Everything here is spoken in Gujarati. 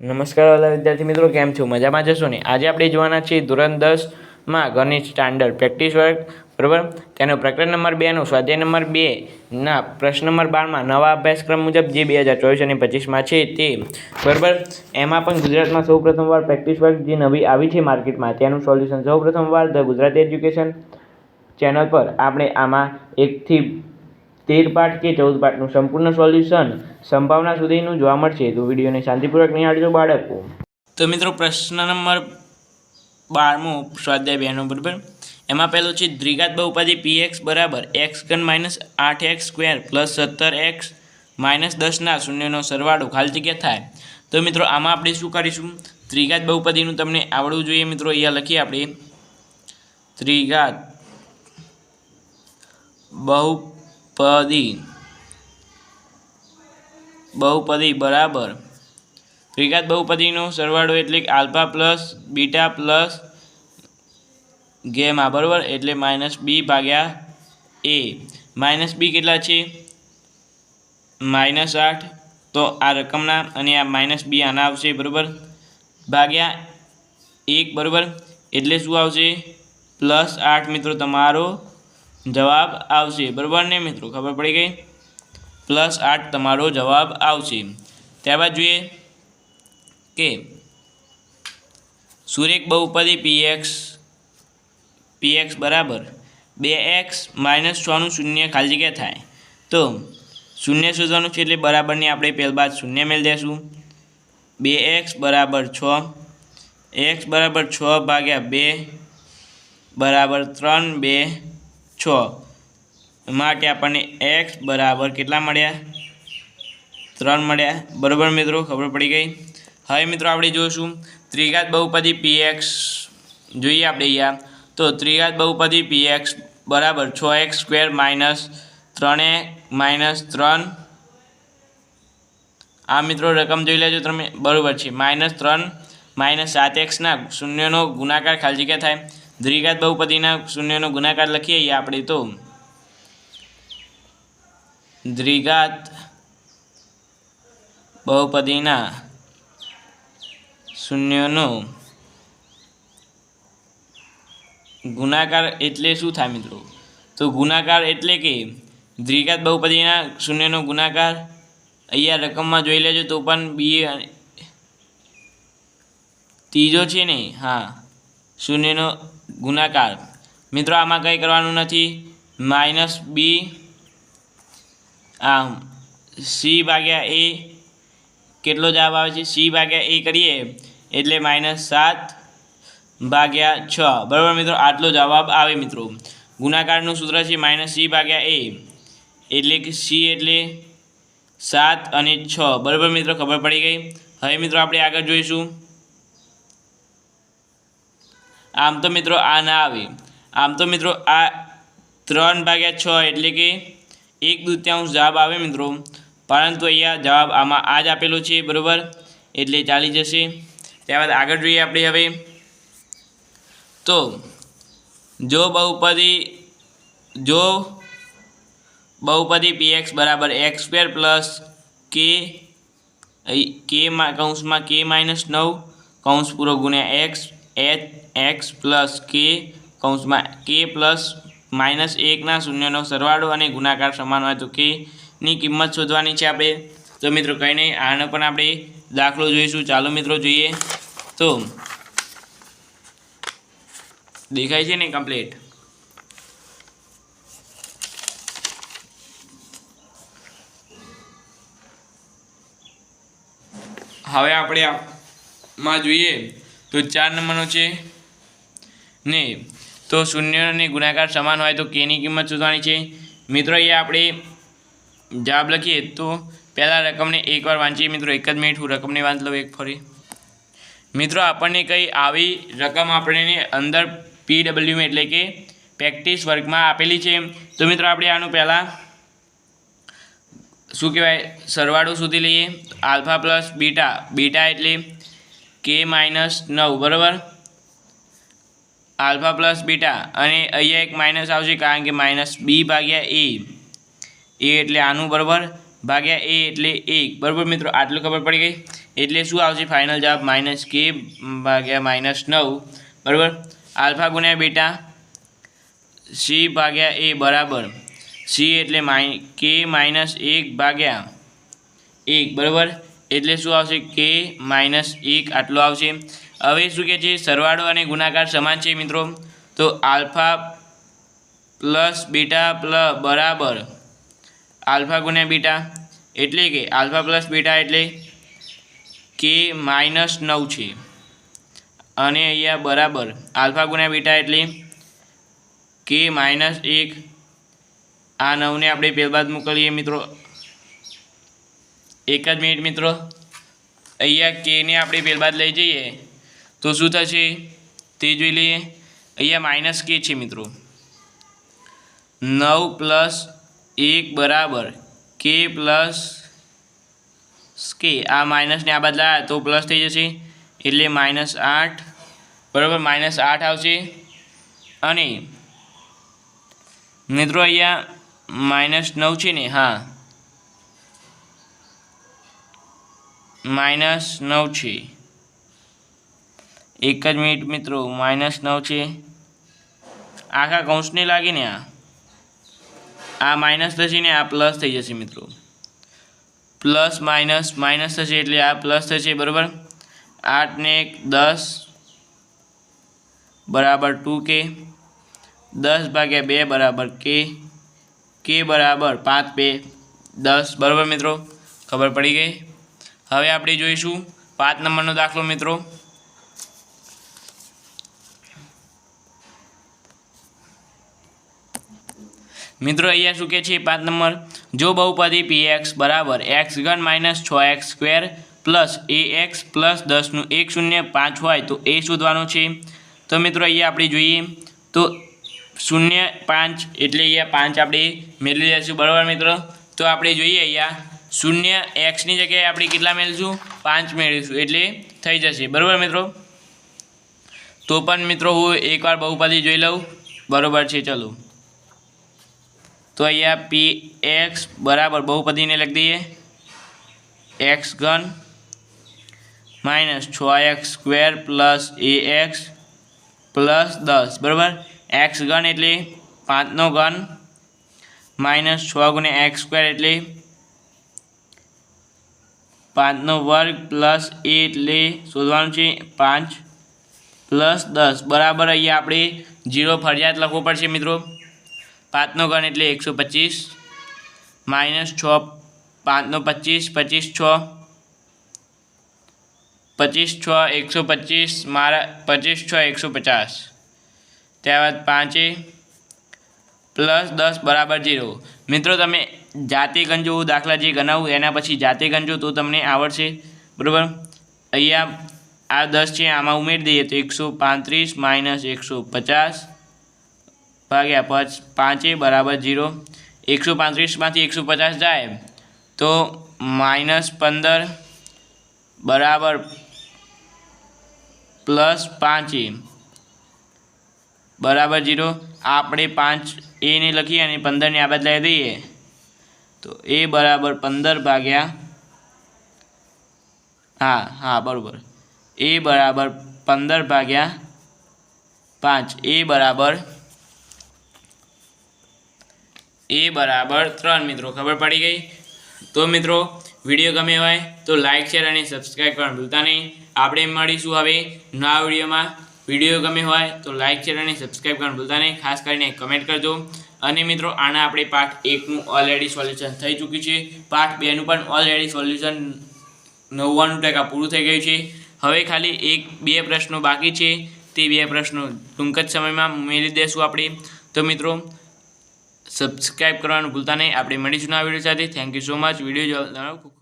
નમસ્કાર વાલા વિદ્યાર્થી મિત્રો, કેમ છો? મજામાં જશો ને? આજે આપણે જોવાના છીએ ધોરણ દસમાં ગણિત સ્ટાન્ડર્ડ પ્રેક્ટિસ વર્ક બરાબર? તેનો પ્રકરણ નંબર બેનો સ્વાધ્યાય નંબર બે ના પ્રશ્ન નંબર બારમાં નવા અભ્યાસક્રમ મુજબ જે બે હજાર ચોવીસ અને પચીસમાં છે તે, બરાબર? એમાં પણ ગુજરાતમાં સૌ પ્રથમવાર પ્રેક્ટિસ વર્ક જે નવી આવી છે માર્કેટમાં, તેનું સોલ્યુશન સૌ પ્રથમવાર ધ ગુજરાતી એજ્યુકેશન ચેનલ પર આપણે આમાં એકથી તેર પાઠ કે ચૌદ પાઠનું સંપૂર્ણ સોલ્યુશન સંભાવના સુધીનું જોવા મળશે. તો વિડીયોને શાંતિપૂર્વક નિહાળજો બાળકો. તો મિત્રો, પ્રશ્ન નંબર બારમો સ્વાધ્યાય બેનો, બરાબર? એમાં પહેલો છે, દ્વિઘાત બહુપદી પી એક્સ બરાબર એક્સ ઘન માઇનસ આઠ એક્સ સ્ક્વેર પ્લસ સત્તર એક્સ માઇનસ દસના શૂન્યનો સરવાળો ખાલી જગ્યા થાય. તો મિત્રો, આમાં આપણે શું કરીશું? ત્રિઘાત બહુપદીનું તમને આવડવું જોઈએ મિત્રો. અહીંયા લખીએ આપણે. ત્રિઘાત બહુપદી. બહુપદી બરાબર. ત્રિઘાત બહુપદીનો સરવાળો એટલે alpha plus beta plus gamma, બરાબર? એટલે માઇનસ બી ભાગ્યા એ. માઇનસ બી કેટલા છે? માઇનસ આઠ. તો આ રકમના અને આ માઇનસ બી આના આવશે, બરાબર? ભાગ્યા એક, બરાબર? એટલે શું આવશે? પ્લસ આઠ મિત્રો તમારો જવાબ આવશે. બરાબર ને મિત્રો? ખબર પડી ગઈ? પ્લસ આઠ તમારો જવાબ આવશે. ત્યારબાદ જોઈએ કે સુરેખ બહુપદી પી એક્સ પી એક્સ બરાબર બે એક્સ માઇનસ છનું શૂન્ય ખાલી જગ્યા થાય. તો શૂન્ય શોધવાનું છે એટલે બરાબરની આપણે પહેલ બાદ શૂન્ય મેળ દેશું. બે એક્સ બરાબર છ એક્સ બરાબર છ ભાગ્યા બે બરાબર ત્રણ બે છ. માટે આપણને એક્સ બરાબર કેટલા મળ્યા? ત્રણ મળ્યા. બરાબર મિત્રો, ખબર પડી ગઈ? હવે મિત્રો આપણે જોઈશું ત્રિઘાત બહુપદી પી એક્સ જોઈએ આપણે અહીંયા. તો ત્રિઘાત બહુપદી પી એક્સ બરાબર છ એક્સ સ્ક્વેર માઇનસ ત્રણે માઇનસ ત્રણ. આ મિત્રો રકમ જોઈ લેજો તમે. બરાબર છે. માઇનસ ત્રણ માઇનસ સાત એક્સના શૂન્યનો ગુણાકાર ખાલી જગ્યા થાય. દ્વિઘાત બહુપદીના શૂન્યનો ગુણાકાર લખીએ આપણે તો દ્વિઘાત બહુપદીના શૂન્યનો ગુણાકાર એટલે શું થાય મિત્રો? તો ગુણાકાર એટલે કે દ્વિઘાત બહુપદીના શૂન્યનો ગુણાકાર અહીંયા રકમમાં જોઈ લેજો તો પણ બી ત્રીજો છે ને, હા, શૂન્યનો ગુણાકાર. મિત્રો, આમાં કંઈ કરવાનું નથી. માઇનસ બી આ સી ભાગ્યા એ કેટલો જવાબ આવે છે? સી ભાગ્યા એ કરીએ, એટલે માઇનસ સાત ભાગ્યા છ. બરાબર મિત્રો, આટલો જવાબ આવે મિત્રો. ગુણાકારનું સૂત્ર છે માઇનસ સી ભાગ્યા એ એટલે કે સી એટલે સાત અને છ. બરાબર મિત્રો, ખબર પડી ગઈ? હવે મિત્રો, આપણે આગળ જોઈશું. આમ તો મિત્રો આ ના આવે. આમ તો મિત્રો આ ત્રણ ભાગ્યા છ એટલે કે એક દૂત્યાંશ જવાબ આવે મિત્રો. પરંતુ અહીંયા જવાબ આમાં આ જ આપેલો છે, બરાબર? એટલે ચાલી જશે. ત્યારબાદ આગળ જોઈએ આપણે હવે. તો જો બહુપદી જો બહુપદી પી એક્સ બરાબર x square plus k k કૌંસમાં કે માઇનસ નવ, કૌંસ પૂરો ગુણ્યા એક્સ એચ, એક્સ પ્લસ કે કૌંસમાં કે પ્લસ માઇનસ એકના શૂન્યનો સરવાળો અને ગુણાકાર સમાન હોય તો કેની કિંમત શોધવાની છે આપણે. તો મિત્રો કંઈ નહીં, આનો પણ આપણે દાખલો જોઈશું. ચાલો મિત્રો જોઈએ. તો દેખાય છે ને કમ્પ્લીટ હવે આપણે આમાં જોઈએ. તો ચાર નંબરનો છે. ને, તો શૂન્ય અને ગુણાકાર સમાન હોય તો કેની કિંમત શોધવાની છે. મિત્રો, અહીંયા આપણે જવાબ લખીએ તો પહેલાં રકમને એકવાર વાંચીએ. મિત્રો, એક જ મિનિટ, હું રકમને વાંચ લઉં એક ફરી. મિત્રો, આપણને કંઈ આવી રકમ આપણને અંદર પીડબલ્યુમાં એટલે કે પ્રેક્ટિસ વર્ગમાં આપેલી છે. તો મિત્રો, આપણે આનું પહેલાં શું કહેવાય? સરવાળો શોધી લઈએ. આલ્ફા પ્લસ બીટા બીટા એટલે કે માઇનસ નવ, બરાબર? Alpha plus beta. અને અહીંયા એક માઇનસ આવશે કારણ કે માઇનસ બી ભાગ્યા એ એ એટલે આનું, બરાબર? ભાગ્યા એ એટલે એક. બરાબર મિત્રો? આટલું ખબર પડી ગઈ? એટલે શું આવશે ફાઇનલ જવાબ? માઇનસ કે ભાગ્યા માઇનસ નવ. બરાબર? આલ્ફા ગુણ્યા બીટા. સી ભાગ્યા એ બરાબર. સી એટલે માઈ કે માઇનસ એક ભાગ્યા એક, બરાબર? એટલે શું આવશે? કે માઇનસ એક આટલો આવશે. હવે શું કે છે? સરવાળો અને ગુણાકાર સમાન છે મિત્રો. તો આલ્ફા પ્લસ બીટા પ્લસ બરાબર આલ્ફા ગુણ્યા બીટા. એટલે કે આલ્ફા પ્લસ બીટા એટલે કે માઇનસ નવ છે. અને અહીંયા બરાબર આલ્ફા ગુણ્યા બીટા એટલે કે માઇનસ એક. આ નવને આપણે પહેલબાદ મોકલીએ મિત્રો. એક જ મિનિટ મિત્રો. અહીંયા કેને આપણે પહેલબાદ લઈ જઈએ. તો શું થશે? તે જોઈ લઈએ. અહીંયા માઇનસ કે છે મિત્રો. નવ પ્લસ એક બરાબર કે પ્લસ કે આ માઇનસને આ બદલાયા તો પ્લસ થઈ જશે. એટલે માઇનસ આઠ. બરાબર માઇનસ આઠ આવશે. અને મિત્રો અહીંયા માઇનસ નવ છે ને, હા. માઇનસ નવ છે. એક જ મિનિટ મિત્રો, માઇનસ નવ છે. આખા કૌંસને લાગીને આ? આ માઇનસ થશે ને આ પ્લસ થઈ જશે મિત્રો. પ્લસ, માઇનસ માઇનસ થશે એટલે આ પ્લસ થશે, બરાબર? આઠ ને એક, દસ, બરાબર ટુ કે. દસ ભાગ્યા બે બરાબર કે. કે બરાબર પાંચ બે, દસ, બરાબર મિત્રો? ખબર પડી ગઈ? હવે આપણે જોઈશું પાંચ નંબરનો દાખલો, મિત્રો. મિત્રો, અહીંયા શું કે છે? પાંચ નંબર. જો બહુપદી પી એક્સ બરાબર એક્સ ઘન માઇનસ છ x square plus a x plus દસનું એક શૂન્ય પાંચ હોય તો એ શોધવાનું છે. તો મિત્રો, અહીંયા આપણે જોઈએ તો શૂન્ય પાંચ એટલે અહીંયા પાંચ આપણે મેળવી લઈશું બરાબર, મિત્રો? તો આપણે જોઈએ અહીંયા શૂન્ય એક્સની જગ્યાએ આપણે કેટલા મેળવીશું? પાંચ મેળવીશું, એટલે થઈ જશે. બરાબર મિત્રો? તો પણ મિત્રો હું એકવાર બહુપદી જોઈ લઉં. બરાબર છે, ચલો. તો અહીંયા પી એક્સ બરાબર બહુપદીને લખી દઈએ. એક્સ ઘન માઇનસ છ x square plus a x plus દસ. બરાબર? એક્સ ઘન એટલે પાંચનો ઘન માઇનસ છ ગુણ્યા એક્સ સ્ક્વેર એટલે પાંચનો વર્ગ પ્લસ એટલે શોધવાનું છે પાંચ પ્લસ દસ. બરાબર અહીંયા આપણે જીરો ફરજિયાત લખવો પડશે મિત્રો. પાંચનો ઘન એટલે એકસો પચીસ. માઇનસ છ, પાંચનો પચીસ પચીસ છ. પચીસ છ, એકસો પચીસ. મારા, પચીસ છ, એકસો પચાસ. ત્યારબાદ પાંચે. પ્લસ દસ, બરાબર જીરો. મિત્રો, તમે જાતે ગંજો દાખલા જે ગણાવું એના પછી જાતે ગંજો તો તમને આવડશે, બરાબર? અહીંયા આ દસ છે, આમાં ઉમેરી દઈએ તો એકસો પાંત્રીસ માઇનસ એકસો પચાસ ભાગ્યા પાંચ, પાંચે બરાબર જીરો એકસો પાંત્રીસમાંથી એકસો પચાસ જાય, તો માઇનસ પંદર બરાબર પ્લસ પાંચે બરાબર જીરો આપણે પાંચ એને લખીએ અને પંદરને આ બદલાવી દઈએ. તો એ બરાબર પંદર ભાગ્યા હા હા, બરાબર. એ બરાબર પંદર ભાગ્યા પાંચ. એ બરાબર એ બરાબર ત્રણ મિત્રો, ખબર પડી ગઈ? તો મિત્રો, વીડિયો ગમે હોય તો લાઇક શેર અને સબસ્ક્રાઈબ કરવાનું ભૂલતા નહીં. આપણે મળીશું હવે નવા વિડીયોમાં. વીડિયો ગમે હોય તો લાઇક શેર અને સબસ્ક્રાઈબ કરવાનું ભૂલતા નહીં. ખાસ કરીને કમેન્ટ કરજો. અને મિત્રો, આના આપણે પાઠ એકનું ઓલરેડી સોલ્યુશન થઈ ચૂક્યું છે. પાઠ બેનું પણ ઓલરેડી સોલ્યુશન નવ્વાણું ટકા પૂરું થઈ ગયું છે. હવે ખાલી એક, બે પ્રશ્નો બાકી છે. તે બે પ્રશ્નો ટૂંક જ સમયમાં મેળવી દેશું આપણે. તો મિત્રો સબસ્ક્રાઈબ કરવાનું ભૂલતા નહીં. આપણે મળીશું આ વીડિયો સાથે. Thank you so much video જોવા